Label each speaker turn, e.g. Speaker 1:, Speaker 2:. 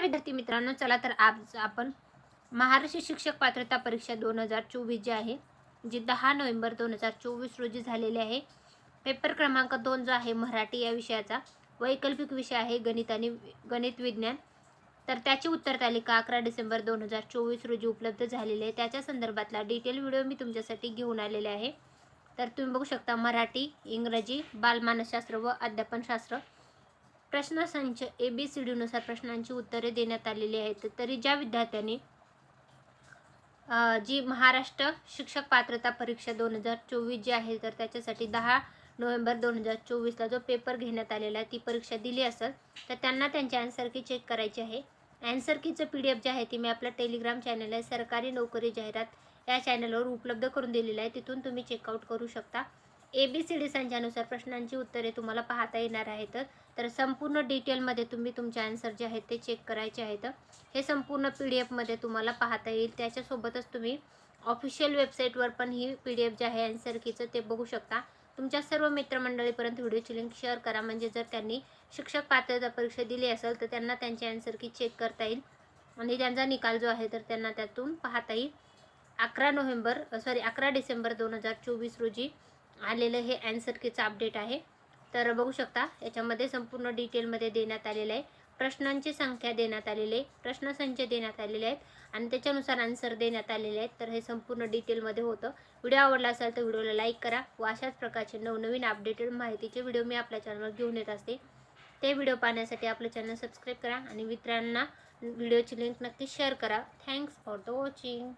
Speaker 1: विद्यार्थी मित्रांनो चला तर आज आपण महाराष्ट्र शिक्षक पात्रता परीक्षा दोन हजार चोवीस जी आहे जी दहा नोव्हेंबर दोन हजार चोवीस रोजी झालेली आहे. पेपर क्रमांक दोन जो आहे मराठी या विषयाचा. वैकल्पिक विषय आहे गणित आणि गणित विज्ञान. तर त्याची उत्तर तालिका अकरा डिसेंबर दोन हजार चोवीस रोजी उपलब्ध झालेली आहे. त्याच्या संदर्भातला डिटेल व्हिडिओ मी तुमच्यासाठी घेऊन आलेले आहे. तर तुम्ही बघू शकता मराठी इंग्रजी बालमानसशास्त्र व अध्यापनशास्त्र. प्रश्नसंच ए बी सी डीनुसार प्रश्नांची उत्तरे देण्यात आलेली आहेत. तरी ज्या विद्यार्थ्यांनी जी महाराष्ट्र शिक्षक पात्रता परीक्षा दोन हजार चोवीस जी आहे तर त्याच्यासाठी दहा नोव्हेंबर दोन हजार चोवीसला जो पेपर घेण्यात आलेला आहे ती परीक्षा दिली असेल तर त्यांना त्यांची अँसर की चेक करायची आहे. अँसर कीचं पी डी एफ जे आहे ती मी आपल्या टेलिग्राम चॅनल आहे सरकारी नोकरी जाहिरात या चॅनलवर उपलब्ध करून दिलेलं आहे. तिथून तुम्ही चेकआउट करू शकता. ए बी सी डी संचानुसार प्रश्नांची उत्तरे तुम्हाला पाहता येणार आहेत. तर संपूर्ण डिटेलमध्ये तुम्ही तुमचे आन्सर जे आहेत ते चेक करायचे आहेत. हे संपूर्ण पी डी एफमध्ये तुम्हाला पाहता येईल. त्याच्यासोबतच तुम्ही ऑफिशियल वेबसाईटवर पण ही पी डी एफ जे आहे आन्सर कीचं ते बघू शकता. तुमच्या सर्व मित्रमंडळीपर्यंत व्हिडिओची लिंक शेअर करा. म्हणजे जर त्यांनी शिक्षक पात्रता परीक्षा दिली असेल तर त्यांना त्यांची आन्सर की चेक करता येईल. आणि त्यांचा निकाल जो आहे तर त्यांना त्यातून पाहता येईल. अकरा नोव्हेंबर सॉरी अकरा डिसेंबर दोन हजार चोवीस रोजी आलेलं हे अँसरकीचं अपडेट आहे. तर बघू शकता याच्यामध्ये संपूर्ण डिटेलमध्ये देण्यात आलेलं आहे. प्रश्नांची संख्या देण्यात आलेली आहे. प्रश्नसंच देण्यात आलेले आहेत. आणि त्याच्यानुसार आन्सर देण्यात आलेले आहेत. तर हे संपूर्ण डिटेलमध्ये होतं. व्हिडिओ आवडला असेल तर व्हिडिओला लाईक करा व अशाच प्रकारचे नवनवीन अपडेटेड माहितीचे व्हिडिओ मी आपल्या चॅनलवर घेऊन येत असते. ते व्हिडिओ पाहण्यासाठी आपलं चॅनल सबस्क्राईब करा आणि मित्रांना व्हिडिओची लिंक नक्की शेअर करा. Thanks for the watching